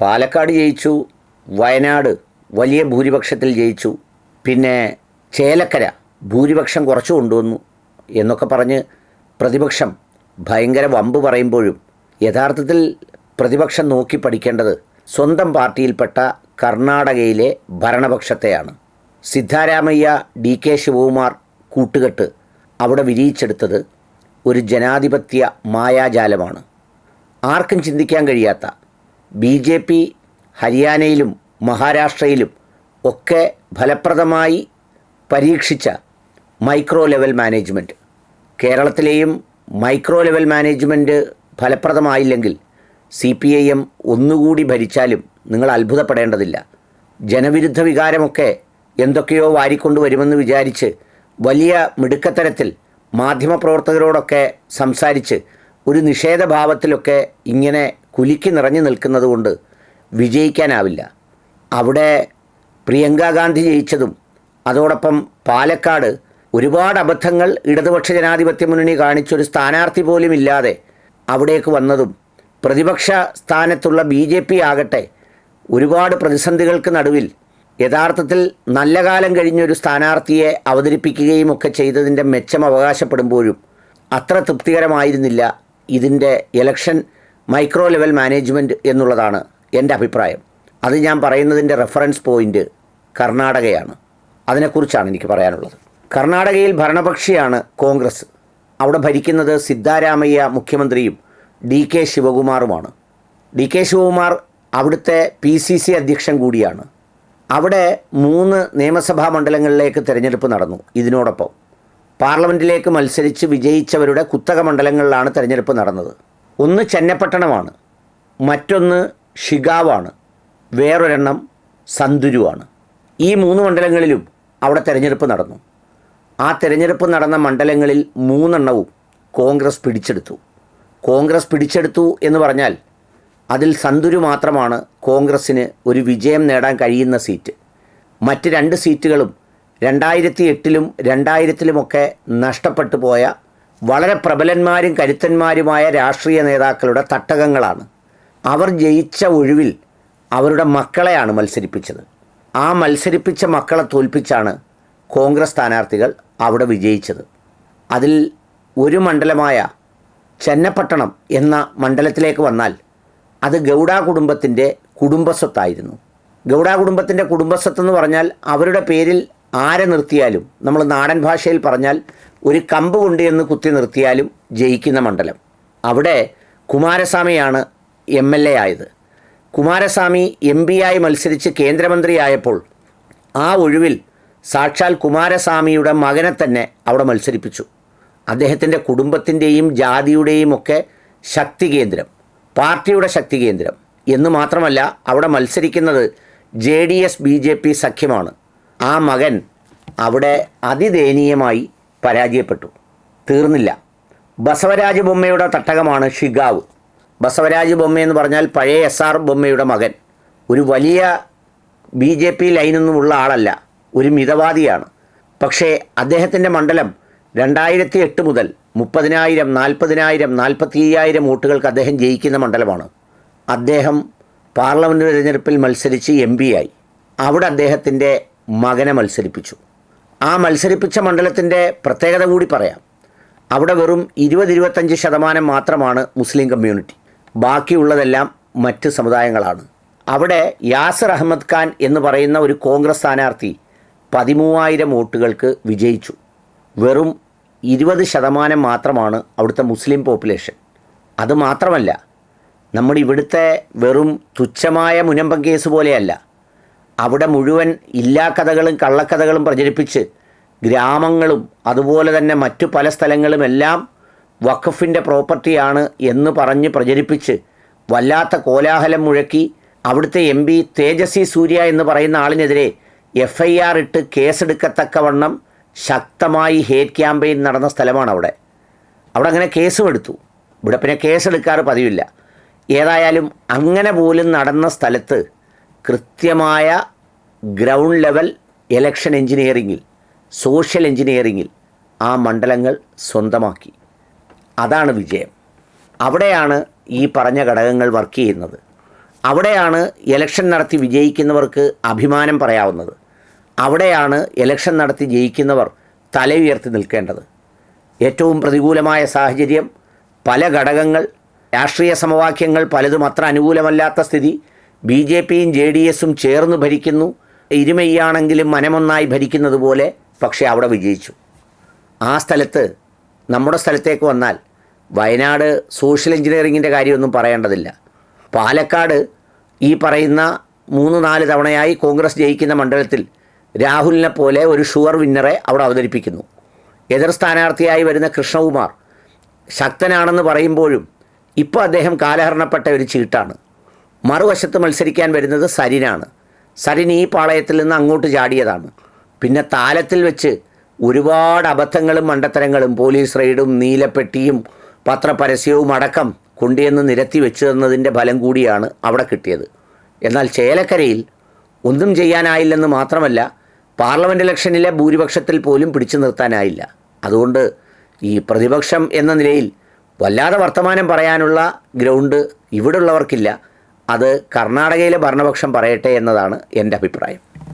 പാലക്കാട് ജയിച്ചു വയനാട് വലിയ ഭൂരിപക്ഷത്തിൽ ജയിച്ചു പിന്നെ ചേലക്കര ഭൂരിപക്ഷം കുറച്ചു കൊണ്ടുവന്നു എന്നൊക്കെ പറഞ്ഞ് പ്രതിപക്ഷം ഭയങ്കര വമ്പ് പറയുമ്പോഴും യഥാർത്ഥത്തിൽ പ്രതിപക്ഷം നോക്കി പഠിക്കേണ്ടത് സ്വന്തം പാർട്ടിയിൽപ്പെട്ട കർണാടകയിലെ ഭരണപക്ഷത്തെയാണ്. സിദ്ധാരാമയ്യ ഡി കെ ശിവകുമാർ കൂട്ടുകെട്ട് അവിടെ വിരിയിച്ചെടുത്തത് ഒരു ജനാധിപത്യ മായാജാലമാണ്. ആർക്കും ചിന്തിക്കാൻ കഴിയാത്ത ബി ജെ പി ഹരിയാനയിലും മഹാരാഷ്ട്രയിലും ഒക്കെ ഫലപ്രദമായി പരീക്ഷിച്ച മൈക്രോ ലെവൽ മാനേജ്മെന്റ് കേരളത്തിലെയും മൈക്രോ ലെവൽ മാനേജ്മെന്റ് ഫലപ്രദമായില്ലെങ്കിൽ സി പി ഐ എം ഒന്നുകൂടി ഭരിച്ചാലും നിങ്ങൾ അത്ഭുതപ്പെടേണ്ടതില്ല. ജനവിരുദ്ധ വികാരമൊക്കെ എന്തൊക്കെയോ വാരിക്കൊണ്ടുവരുമെന്ന് വിചാരിച്ച് വലിയ മിടുക്കത്തരത്തിൽ മാധ്യമപ്രവർത്തകരോടൊക്കെ സംസാരിച്ച് ഒരു നിഷേധഭാവത്തിലൊക്കെ ഇങ്ങനെ കുലുക്കി നിറഞ്ഞു നിൽക്കുന്നതുകൊണ്ട് വിജയിക്കാനാവില്ല. അവിടെ പ്രിയങ്ക ഗാന്ധി ജയിച്ചതും അതോടൊപ്പം പാലക്കാട് ഒരുപാട് അബദ്ധങ്ങൾ ഇടതുപക്ഷ ജനാധിപത്യ മുന്നണി കാണിച്ചൊരു സ്ഥാനാർത്ഥി പോലും ഇല്ലാതെ അവിടേക്ക് വന്നതും പ്രതിപക്ഷ സ്ഥാനത്തുള്ള ബി ജെ പി ആകട്ടെ ഒരുപാട് പ്രതിസന്ധികൾക്ക് നടുവിൽ യഥാർത്ഥത്തിൽ നല്ല കാലം കഴിഞ്ഞൊരു സ്ഥാനാർത്ഥിയെ അവതരിപ്പിക്കുകയും ഒക്കെ ചെയ്തതിന്റെ മെച്ചം അവകാശപ്പെടുമ്പോഴും അത്ര തൃപ്തികരമായിരുന്നില്ല ഇതിന്റെ ഇലക്ഷൻ മൈക്രോ ലെവൽ മാനേജ്മെന്റ് എന്നുള്ളതാണ് എന്റെ അഭിപ്രായം. അത് ഞാൻ പറയുന്നതിന്റെ റെഫറൻസ് പോയിന്റ് കർണാടകയാണ്. അതിനെക്കുറിച്ചാണ് എനിക്ക് പറയാനുള്ളത്. കർണാടകയിൽ ഭരണപക്ഷിയാണ് കോൺഗ്രസ്. അവിടെ ഭരിക്കുന്നത് സിദ്ധാരാമയ്യ മുഖ്യമന്ത്രിയും ഡി കെ ശിവകുമാറുമാണ്. ഡി കെ ശിവകുമാർ അവിടുത്തെ പി സി സി അധ്യക്ഷൻ കൂടിയാണ്. അവിടെ മൂന്ന് നിയമസഭാ മണ്ഡലങ്ങളിലേക്ക് തിരഞ്ഞെടുപ്പ് നടന്നു ഇതിനോടൊപ്പം. പാർലമെന്റിലേക്ക് മത്സരിച്ച് വിജയിച്ചവരുടെ കുത്തക മണ്ഡലങ്ങളിലാണ് തിരഞ്ഞെടുപ്പ് നടന്നത്. ഒന്ന് ചെന്നപ്പട്ടണമാണ് മറ്റൊന്ന് ഷിഗാവാണ് വേറൊരെണ്ണം സന്തുരുവാണ്. ഈ മൂന്ന് മണ്ഡലങ്ങളിലും അവിടെ തെരഞ്ഞെടുപ്പ് നടന്നു. ആ തെരഞ്ഞെടുപ്പ് നടന്ന മണ്ഡലങ്ങളിൽ മൂന്നെണ്ണവും കോൺഗ്രസ് പിടിച്ചെടുത്തു. കോൺഗ്രസ് പിടിച്ചെടുത്തു എന്ന് പറഞ്ഞാൽ അതിൽ സന്തുരു മാത്രമാണ് കോൺഗ്രസ്സിന് ഒരു വിജയം നേടാൻ കഴിയുന്ന സീറ്റ്. മറ്റ് രണ്ട് സീറ്റുകളും രണ്ടായിരത്തി എട്ടിലും രണ്ടായിരത്തിലുമൊക്കെ നഷ്ടപ്പെട്ടു പോയ വളരെ പ്രബലന്മാരും കരുത്തന്മാരുമായ രാഷ്ട്രീയ നേതാക്കളുടെ തട്ടകങ്ങളാണ്. അവർ ജയിച്ച ഒഴിവിൽ അവരുടെ മക്കളെയാണ് മത്സരിപ്പിച്ചത്. ആ മത്സരിപ്പിച്ച മക്കളെ തോൽപ്പിച്ചാണ് കോൺഗ്രസ് സ്ഥാനാർത്ഥികൾ അവിടെ വിജയിച്ചത്. അതിൽ ഒരു മണ്ഡലമായ ചെന്നപ്പട്ടണം എന്ന മണ്ഡലത്തിലേക്ക് വന്നാൽ അത് ഗൗഡ കുടുംബത്തിന്റെ കുടുംബസ്വത്തായിരുന്നു. ഗൗഡ കുടുംബത്തിന്റെ കുടുംബസ്വത്ത് എന്ന് പറഞ്ഞാൽ അവരുടെ പേരിൽ ആരെ നിർത്തിയാലും നമ്മൾ നാടൻ ഭാഷയിൽ പറഞ്ഞാൽ ഒരു കമ്പ് കൊണ്ട് എന്ന് കുത്തി നിർത്തിയാലും ജയിക്കുന്ന മണ്ഡലം. അവിടെ കുമാരസ്വാമിയാണ് എം എൽ എ ആയത്. കുമാരസ്വാമി എം ആയി മത്സരിച്ച് കേന്ദ്രമന്ത്രിയായപ്പോൾ ആ ഒഴിവിൽ സാക്ഷാൽ കുമാരസ്വാമിയുടെ മകനെ തന്നെ അവിടെ മത്സരിപ്പിച്ചു. അദ്ദേഹത്തിന്റെ കുടുംബത്തിന്റെയും ജാതിയുടെയും ഒക്കെ ശക്തി കേന്ദ്രം പാർട്ടിയുടെ ശക്തി കേന്ദ്രം. എന്ന് മാത്രമല്ല അവിടെ മത്സരിക്കുന്നത് J D S B J P സഖ്യമാണ്. ആ മകൻ അവിടെ അതിദയനീയമായി പരാജയപ്പെട്ടു. തീർന്നില്ല. ബസവരാജ ബൊമ്മയുടെ തട്ടകമാണ് ഷിഗാവ്. ബസവരാജ് ബൊമ്മ എന്ന് പറഞ്ഞാൽ പഴയ എസ് ആർ ബൊമ്മയുടെ മകൻ. ഒരു വലിയ ബി ജെ പി ലൈനൊന്നുമുള്ള ആളല്ല. ഒരു മിതവാദിയാണ്. പക്ഷേ അദ്ദേഹത്തിന്റെ മണ്ഡലം രണ്ടായിരത്തി എട്ട് മുതൽ മുപ്പതിനായിരം നാൽപ്പതിനായിരം നാൽപ്പത്തി അയ്യായിരം വോട്ടുകൾക്ക് അദ്ദേഹം ജയിക്കുന്ന മണ്ഡലമാണ്. അദ്ദേഹം പാർലമെന്റ് തിരഞ്ഞെടുപ്പിൽ മത്സരിച്ച് എം ആയി. അവിടെ അദ്ദേഹത്തിന്റെ മകനെ മത്സരിപ്പിച്ചു. ആ മത്സരിപ്പിച്ച മണ്ഡലത്തിന്റെ പ്രത്യേകത കൂടി പറയാം. അവിടെ വെറും ഇരുപത് ഇരുപത്തഞ്ച് ശതമാനം മാത്രമാണ് മുസ്ലിം കമ്മ്യൂണിറ്റി. ബാക്കിയുള്ളതെല്ലാം മറ്റ് സമുദായങ്ങളാണ്. അവിടെ യാസർ അഹമ്മദ് ഖാൻ എന്ന് പറയുന്ന ഒരു കോൺഗ്രസ് സ്ഥാനാർത്ഥി പതിമൂവായിരം വോട്ടുകൾക്ക് വിജയിച്ചു. വെറും ഇരുപത് ശതമാനം മാത്രമാണ് അവിടുത്തെ മുസ്ലിം പോപ്പുലേഷൻ. അതുമാത്രമല്ല നമ്മുടെ ഇവിടുത്തെ വെറും തുച്ഛമായ മുനമ്പം കേസ് പോലെയല്ല അവിടെ മുഴുവൻ ഇല്ലാ കഥകളും കള്ളക്കഥകളും പ്രചരിപ്പിച്ച് ഗ്രാമങ്ങളും അതുപോലെ തന്നെ മറ്റു പല സ്ഥലങ്ങളുമെല്ലാം വഖഫിന്റെ പ്രോപ്പർട്ടിയാണ് എന്ന് പറഞ്ഞ് പ്രചരിപ്പിച്ച് വല്ലാത്ത കോലാഹലം മുഴക്കി അവിടുത്തെ എം പി തേജസ്വി സൂര്യ എന്ന് പറയുന്ന ആളിനെതിരെ എഫ് ഐ ആർ ഇട്ട് കേസെടുക്കത്തക്കവണ്ണം ശക്തമായി ഹേറ്റ് ക്യാമ്പയിൻ നടന്ന സ്ഥലമാണ് അവിടെ അവിടെ അങ്ങനെ കേസും എടുത്തു. ഇവിടെ പിന്നെ കേസെടുക്കാറ് പതിവില്ല. ഏതായാലും അങ്ങനെ പോലും നടന്ന സ്ഥലത്ത് കൃത്യമായ ഗ്രൗണ്ട് ലെവൽ ഇലക്ഷൻ എഞ്ചിനീയറിങ്ങിൽ സോഷ്യൽ എഞ്ചിനീയറിങ്ങിൽ ആ മണ്ഡലങ്ങൾ സ്വന്തമാക്കി. അതാണ് വിജയം. അവിടെയാണ് ഈ പറഞ്ഞ ഘടകങ്ങൾ വർക്ക് ചെയ്യുന്നത്. അവിടെയാണ് ഇലക്ഷൻ നടത്തി വിജയിക്കുന്നവർക്ക് അഭിമാനം പറയാവുന്നത്. അവിടെയാണ് ഇലക്ഷൻ നടത്തി ജയിക്കുന്നവർ തല ഉയർത്തി നിൽക്കേണ്ടത്. ഏറ്റവും പ്രതികൂലമായ സാഹചര്യം പല ഘടകങ്ങൾ രാഷ്ട്രീയ സമവാക്യങ്ങൾ പലതും അത്ര അനുകൂലമല്ലാത്ത സ്ഥിതി ബി ജെ പിയും ജെ ഡി എസും ചേർന്ന് ഭരിക്കുന്നു. ഇരുമയ്യാണെങ്കിലും മനമൊന്നായി ഭരിക്കുന്നത് പോലെ പക്ഷേ അവിടെ വിജയിച്ചു. ആ സ്ഥലത്ത് നമ്മുടെ സ്ഥലത്തേക്ക് വന്നാൽ വയനാട് സോഷ്യൽ എഞ്ചിനീയറിങ്ങിന്റെ കാര്യമൊന്നും പറയേണ്ടതില്ല. പാലക്കാട് ഈ പറയുന്ന മൂന്ന് നാല് തവണയായി കോൺഗ്രസ് ജയിക്കുന്ന മണ്ഡലത്തിൽ രാഹുലിനെ പോലെ ഒരു ഷുവർ വിന്നറെ അവിടെ അവതരിപ്പിക്കുന്നു. എതിർ സ്ഥാനാർത്ഥിയായി വരുന്ന കൃഷ്ണകുമാർ ശക്തനാണെന്ന് പറയുമ്പോഴും ഇപ്പോൾ അദ്ദേഹം കാലഹരണപ്പെട്ട ഒരു ചീട്ടാണ്. മറുവശത്ത് മത്സരിക്കാൻ വരുന്നത് സരിനാണ്. സരിൻ ഈ പാളയത്തിൽ നിന്ന് അങ്ങോട്ട് ചാടിയതാണ്. പിന്നെ താലത്തിൽ വെച്ച് ഒരുപാട് അബദ്ധങ്ങളും മണ്ടത്തരങ്ങളും പോലീസ് റെയ്ഡും നീലപ്പെട്ടിയും പത്രപരസ്യവും അടക്കം കൊണ്ടുവന്ന് നിരത്തി വെച്ചു തന്നതിന്റെ ഫലം കൂടിയാണ് അവിടെ കിട്ടിയത്. എന്നാൽ ചേലക്കരയിൽ ഒന്നും ചെയ്യാനായില്ലെന്ന് മാത്രമല്ല പാർലമെന്റ് ഇലക്ഷനിലെ ഭൂരിപക്ഷത്തിൽ പോലും പിടിച്ചു നിർത്താനായില്ല. അതുകൊണ്ട് ഈ പ്രതിപക്ഷം എന്ന നിലയിൽ വല്ലാതെ വർത്തമാനം പറയാനുള്ള ഗ്രൗണ്ട് ഇവിടെയുള്ളവർക്കില്ല അത് കർണാടകയിലെ ഭരണപക്ഷം പറയട്ടെ എന്നതാണ് എന്റെ അഭിപ്രായം.